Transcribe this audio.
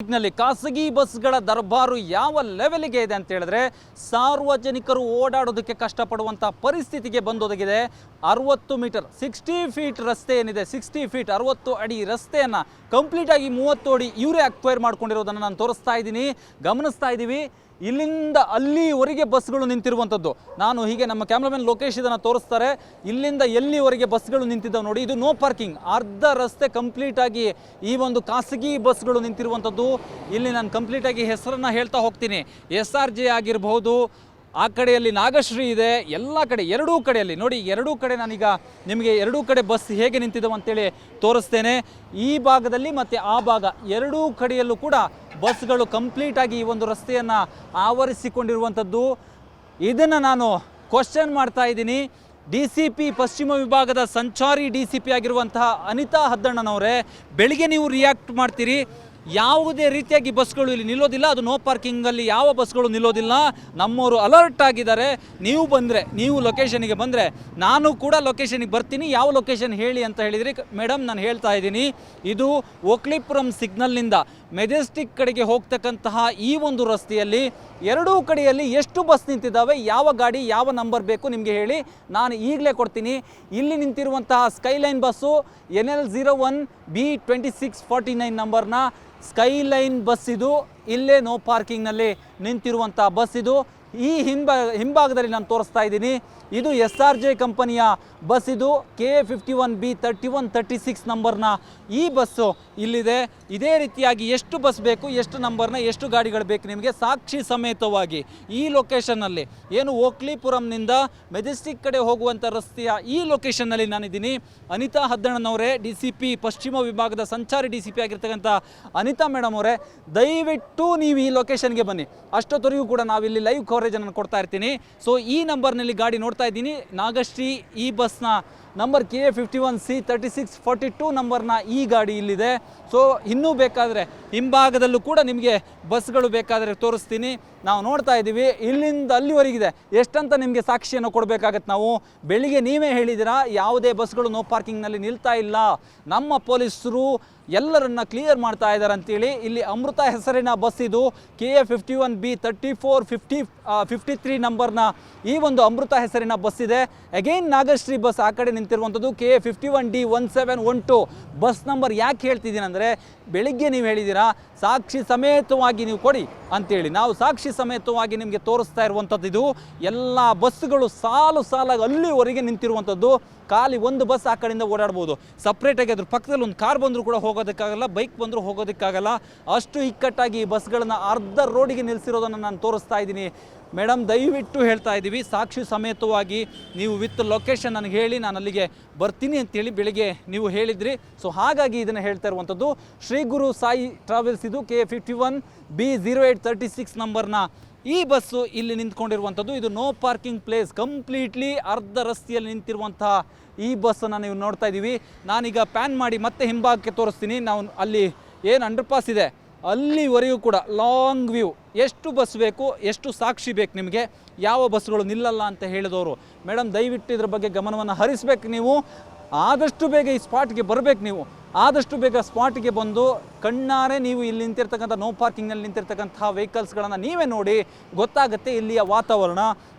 ನಲ್ಲಿ ಖಾಸಗಿ ಬಸ್ಗಳ ದರ್ಬಾರು ಯಾವ ಲೆವೆಲ್ಗೆ ಇದೆ ಅಂತ ಹೇಳಿದ್ರೆ, ಸಾರ್ವಜನಿಕರು ಓಡಾಡೋದಕ್ಕೆ ಕಷ್ಟಪಡುವಂಥ ಪರಿಸ್ಥಿತಿಗೆ ಬಂದೊದಗಿದೆ. ಅರವತ್ತು ಮೀಟರ್, ಸಿಕ್ಸ್ಟಿ ಫೀಟ್ ರಸ್ತೆ ಏನಿದೆ, ಸಿಕ್ಸ್ಟಿ ಫೀಟ್, ಅರವತ್ತು ಅಡಿ ರಸ್ತೆಯನ್ನು ಕಂಪ್ಲೀಟಾಗಿ ಮೂವತ್ತು ಅಡಿ ಇವರೇ ಅಕ್ವೈರ್ ಮಾಡ್ಕೊಂಡಿರೋದನ್ನು ನಾನು ತೋರಿಸ್ತಾ ಇದ್ದೀನಿ. ಗಮನಿಸ್ತಾ ಇದ್ದೀವಿ. ಇಲ್ಲಿಂದ ಅಲ್ಲಿವರೆಗೆ ಬಸ್ಗಳು ನಿಂತಿರುವಂಥದ್ದು. ನಾನು ಹೀಗೆ ನಮ್ಮ ಕ್ಯಾಮ್ರಾಮನ್ ಲೋಕೇಶ್ ಇದನ್ನು ತೋರಿಸ್ತಾರೆ. ಇಲ್ಲಿಂದ ಎಲ್ಲಿವರೆಗೆ ಬಸ್ಗಳು ನಿಂತಿದ್ದಾವೆ ನೋಡಿ, ಇದು ನೋ ಪಾರ್ಕಿಂಗ್ ಅರ್ಧ ರಸ್ತೆ ಕಂಪ್ಲೀಟ್ ಆಗಿ ಈ ಒಂದು ಖಾಸಗಿ ಬಸ್ಗಳು ನಿಂತಿರುವಂಥದ್ದು. ಇಲ್ಲಿ ನಾನು ಕಂಪ್ಲೀಟಾಗಿ ಹೆಸರನ್ನು ಹೇಳ್ತಾ ಹೋಗ್ತೀನಿ. ಎಸ್ ಆರ್ ಜೆ ಆಗಿರಬಹುದು, ಆ ಕಡೆಯಲ್ಲಿ ನಾಗಶ್ರೀ ಇದೆ, ಎಲ್ಲ ಕಡೆ, ಎರಡೂ ಕಡೆಯಲ್ಲಿ. ನೋಡಿ, ಎರಡೂ ಕಡೆ ನಾನೀಗ ನಿಮಗೆ ಎರಡೂ ಕಡೆ ಬಸ್ ಹೇಗೆ ನಿಂತಿದ್ದಾವೆ ಅಂತೇಳಿ ತೋರಿಸ್ತೇನೆ. ಈ ಭಾಗದಲ್ಲಿ ಮತ್ತು ಆ ಭಾಗ ಎರಡೂ ಕಡೆಯಲ್ಲೂ ಕೂಡ ಬಸ್ಗಳು ಕಂಪ್ಲೀಟಾಗಿ ಈ ಒಂದು ರಸ್ತೆಯನ್ನು ಆವರಿಸಿಕೊಂಡಿರುವಂಥದ್ದು. ಇದನ್ನು ನಾನು ಕ್ವಶನ್ ಮಾಡ್ತಾ ಇದ್ದೀನಿ. ಡಿ ಸಿ ಪಿ ಪಶ್ಚಿಮ ವಿಭಾಗದ ಸಂಚಾರಿ ಡಿ ಸಿ ಪಿ ಆಗಿರುವಂತಹ ಅನಿತಾ ಹದ್ದಣ್ಣನವರೇ, ಬೆಳಿಗ್ಗೆ ನೀವು ರಿಯಾಕ್ಟ್ ಮಾಡ್ತೀರಿ. ಯಾವುದೇ ರೀತಿಯಾಗಿ ಬಸ್ಗಳು ಇಲ್ಲಿ ನಿಲ್ಲೋದಿಲ್ಲ. ಅದು ನೋ ಪಾರ್ಕಿಂಗಲ್ಲಿ ಯಾವ ಬಸ್ಗಳು ನಿಲ್ಲೋದಿಲ್ಲ. ನಮ್ಮವರು ಅಲರ್ಟ್ ಆಗಿದ್ದಾರೆ. ನೀವು ಬಂದರೆ, ನೀವು ಲೊಕೇಶನಿಗೆ ಬಂದರೆ, ನಾನು ಕೂಡ ಲೊಕೇಶನಿಗೆ ಬರ್ತೀನಿ. ಯಾವ ಲೊಕೇಶನ್ ಹೇಳಿ ಅಂತ ಹೇಳಿದ್ರಿ. ಮೇಡಮ್ ನಾನು ಹೇಳ್ತಾ ಇದ್ದೀನಿ. ಇದು ಓಕ್ಲಿಪುರಂ ಸಿಗ್ನಲ್ನಿಂದ ಮೆಜೆಸ್ಟಿಕ್ ಕಡೆಗೆ ಹೋಗ್ತಕ್ಕಂತಹ ಈ ಒಂದು ರಸ್ತೆಯಲ್ಲಿ ಎರಡೂ ಕಡೆಯಲ್ಲಿ ಎಷ್ಟು ಬಸ್ ನಿಂತಿದ್ದಾವೆ, ಯಾವ ಗಾಡಿ, ಯಾವ ನಂಬರ್ ಬೇಕು ನಿಮಗೆ ಹೇಳಿ ನಾನು ಈಗಲೇ ಕೊಡ್ತೀನಿ. ಇಲ್ಲಿ ನಿಂತಿರುವಂತಹ skyline bus N L zero one B twenty six forty nine ನಂಬರ್ನ ಸ್ಕೈಲೈನ್ ಬಸ್ ಇದು. ಇಲ್ಲೇ ನೋ ಪಾರ್ಕಿಂಗ್ನಲ್ಲಿ ನಿಂತಿರುವಂಥ ಬಸ್ ಇದು. ಈ ಹಿಂಬ, ಹಿಂಭಾಗದಲ್ಲಿ ನಾನು ತೋರಿಸ್ತಾ ಇದ್ದೀನಿ. ಇದು ಎಸ್ ಆರ್ ಜೆ ಕಂಪನಿಯ ಬಸ್ ಇದು. K A fifty one B thirty one thirty six ನಂಬರ್ನ ಈ ಬಸ್ಸು ಇಲ್ಲಿದೆ. ಇದೇ ರೀತಿಯಾಗಿ ಎಷ್ಟು ಬಸ್ ಬೇಕು, ಎಷ್ಟು ನಂಬರ್ನ, ಎಷ್ಟು ಗಾಡಿಗಳು ಬೇಕು ನಿಮಗೆ ಸಾಕ್ಷಿ ಸಮೇತವಾಗಿ ಈ ಲೊಕೇಶನ್ನಲ್ಲಿ ಏನು ಓಕ್ಲಿಪುರಂನಿಂದ ಮೆಜೆಸ್ಟಿಕ್ ಕಡೆ ಹೋಗುವಂಥ ರಸ್ತೆಯ ಈ ಲೊಕೇಶನ್ನಲ್ಲಿ ನಾನಿದ್ದೀನಿ. ಅನಿತಾ ಹದ್ದಣ್ಣನವರೇ ಡಿ ಸಿ ಪಿ, ಪಶ್ಚಿಮ ವಿಭಾಗದ ಸಂಚಾರಿ ಡಿ ಸಿ ಪಿ ಆಗಿರ್ತಕ್ಕಂಥ ಅನಿತಾ ಮೇಡಮ್ ಅವರೇ, ದಯವಿಟ್ಟು ನೀವು ಈ ಲೊಕೇಶನ್ಗೆ ಬನ್ನಿ. ಅಷ್ಟೊತ್ತವರೆಗೂ ಕೂಡ ನಾವಿಲ್ಲಿ ಲೈವ್ ಕವರೇಜನ್ನು ಕೊಡ್ತಾ ಇರ್ತೀನಿ. ಸೊ ಈ ನಂಬರ್ನಲ್ಲಿ ಗಾಡಿ ನೋಡ್ತಾ ಇದ್ದೀನಿ. ನಾಗಶ್ರೀ ಈ ಬಸ್ನ number K A fifty one C thirty six forty two ನಂಬರ್ನ ಈ ಗಾಡಿ ಇಲ್ಲಿದೆ. ಸೊ ಇನ್ನೂ ಬೇಕಾದರೆ ಹಿಂಭಾಗದಲ್ಲೂ ಕೂಡ ನಿಮಗೆ ಬಸ್ಗಳು ಬೇಕಾದರೆ ತೋರಿಸ್ತೀನಿ. ನಾವು ನೋಡ್ತಾ ಇದ್ದೀವಿ. ಇಲ್ಲಿಂದ ಅಲ್ಲಿವರೆಗಿದೆ. ಎಷ್ಟಂತ ನಿಮಗೆ ಸಾಕ್ಷಿಯನ್ನು ಕೊಡಬೇಕಾಗತ್ತೆ ನಾವು? ಬೆಳಿಗ್ಗೆ ನೀವೇ ಹೇಳಿದ್ದೀರಾ? ಯಾವುದೇ ಬಸ್ಗಳು ನೋ ಪಾರ್ಕಿಂಗ್ನಲ್ಲಿ ನಿಲ್ತಾ ಇಲ್ಲ. ನಮ್ಮ ಪೊಲೀಸರು ಎಲ್ಲರನ್ನ ಕ್ಲಿಯರ್ ಮಾಡ್ತಾ ಇದ್ದಾರೆ ಅಂತೇಳಿ ಇಲ್ಲಿ ಅಮೃತ ಹೆಸರಿನ ಬಸ್ ಇದು K A fifty one B thirty four fifty fifty three ನಂಬರ್ನ ಈ ಒಂದು ಅಮೃತ ಹೆಸರಿನ ಬಸ್ ಇದೆ. ಅಗೈನ್ ನಾಗಶ್ರೀ ಬಸ್ ಆ ಕಡೆ ನಿಂತಿರುವಂಥದ್ದು K A fifty one D one seven one two bus number ಯಾಕೆ ಹೇಳ್ತಿದ್ದೀನಿ ಅಂದರೆ ಬೆಳಿಗ್ಗೆ ನೀವು ಹೇಳಿದ್ದೀರಾ, ಸಾಕ್ಷಿ ಸಮೇತವಾಗಿ ನೀವು ಕೊಡಿ ಅಂತೇಳಿ. ನಾವು ಸಾಕ್ಷಿ ಸಮೇತವಾಗಿ ನಿಮಗೆ ತೋರಿಸ್ತಾ ಇರುವಂಥದ್ದು ಇದು. ಎಲ್ಲ ಬಸ್ಸುಗಳು ಸಾಲು ಸಾಲಾಗಿ ಅಲ್ಲಿವರೆಗೆ ನಿಂತಿರುವಂಥದ್ದು. ಖಾಲಿ ಒಂದು ಬಸ್ ಆ ಕಡೆಯಿಂದ ಓಡಾಡ್ಬೋದು. ಸಪ್ರೇಟಾಗಿ ಅದ್ರ ಪಕ್ಕದಲ್ಲಿ ಒಂದು ಕಾರ್ ಬಂದರೂ ಕೂಡ ಹೋಗೋದಕ್ಕಾಗಲ್ಲ ಬೈಕ್ ಬಂದರೂ ಹೋಗೋದಕ್ಕಾಗಲ್ಲ. ಅಷ್ಟು ಇಕ್ಕಟ್ಟಾಗಿ ಈ ಬಸ್ಗಳನ್ನು ಅರ್ಧ ರೋಡಿಗೆ ನಿಲ್ಲಿಸಿರೋದನ್ನು ನಾನು ತೋರಿಸ್ತಾ ಇದ್ದೀನಿ. ಮೇಡಮ್, ದಯವಿಟ್ಟು ಹೇಳ್ತಾ ಇದ್ದೀವಿ. ಸಾಕ್ಷಿ ಸಮೇತವಾಗಿ ನೀವು ವಿತ್ ಲೊಕೇಶನ್ ನನಗೆ ಹೇಳಿ, ನಾನು ಅಲ್ಲಿಗೆ ಬರ್ತೀನಿ ಅಂತೇಳಿ ಬೆಳಿಗ್ಗೆ ನೀವು ಹೇಳಿದ್ರಿ. ಸೊ ಹಾಗಾಗಿ ಇದನ್ನು ಹೇಳ್ತಾ ಇರುವಂಥದ್ದು ಶ್ರೀ ಗುರು ಸಾಯಿ ಟ್ರಾವೆಲ್ಸ್ ಇದು K fifty one B zero eight thirty six ನಂಬರ್ನ ಈ ಬಸ್ಸು ಇಲ್ಲಿ ನಿಂತ್ಕೊಂಡಿರುವಂಥದ್ದು ಇದು ನೋ ಪಾರ್ಕಿಂಗ್ ಪ್ಲೇಸ್ ಕಂಪ್ಲೀಟ್ಲಿ ಅರ್ಧ ರಸ್ತೆಯಲ್ಲಿ ನಿಂತಿರುವಂತಹ ಈ ಬಸ್ಸನ್ನು ನೀವು ನೋಡ್ತಾ ಇದ್ದೀವಿ. ನಾನೀಗ ಪ್ಯಾನ್ ಮಾಡಿ ಮತ್ತೆ ಹಿಂಭಾಗಕ್ಕೆ ತೋರಿಸ್ತೀನಿ. ನಾವು ಅಲ್ಲಿ ಏನು ಅಂಡರ್ ಪಾಸ್ ಇದೆ? ಅಲ್ಲಿವರೆಗೂ ಕೂಡ ಲಾಂಗ್ ವ್ಯೂ ಎಷ್ಟು ಬಸ್ ಬೇಕು, ಎಷ್ಟು ಸಾಕ್ಷಿ ಬೇಕು ನಿಮಗೆ? ಯಾವ ಬಸ್ಗಳು ನಿಲ್ಲಲ್ಲ ಅಂತ ಹೇಳಿದವರು. ಮೇಡಮ್ ದಯವಿಟ್ಟು ಇದ್ರ ಬಗ್ಗೆ ಗಮನವನ್ನು ಹರಿಸ್ಬೇಕು ನೀವು. ಆದಷ್ಟು ಬೇಗ ಈ ಸ್ಪಾಟ್ಗೆ ಬರಬೇಕು ನೀವು. ಆದಷ್ಟು ಬೇಗ ಸ್ಪಾಟ್ಗೆ ಬಂದು ಕಣ್ಣಾರೆ ನೀವು ಇಲ್ಲಿ ನಿಂತಿರ್ತಕ್ಕಂಥ ನೋ ಪಾರ್ಕಿಂಗ್ನಲ್ಲಿ ನಿಂತಿರ್ತಕ್ಕಂಥ ವೆಹಿಕಲ್ಸ್ಗಳನ್ನು ನೀವೇ ನೋಡಿ, ಗೊತ್ತಾಗುತ್ತೆ ಇಲ್ಲಿಯ ವಾತಾವರಣ.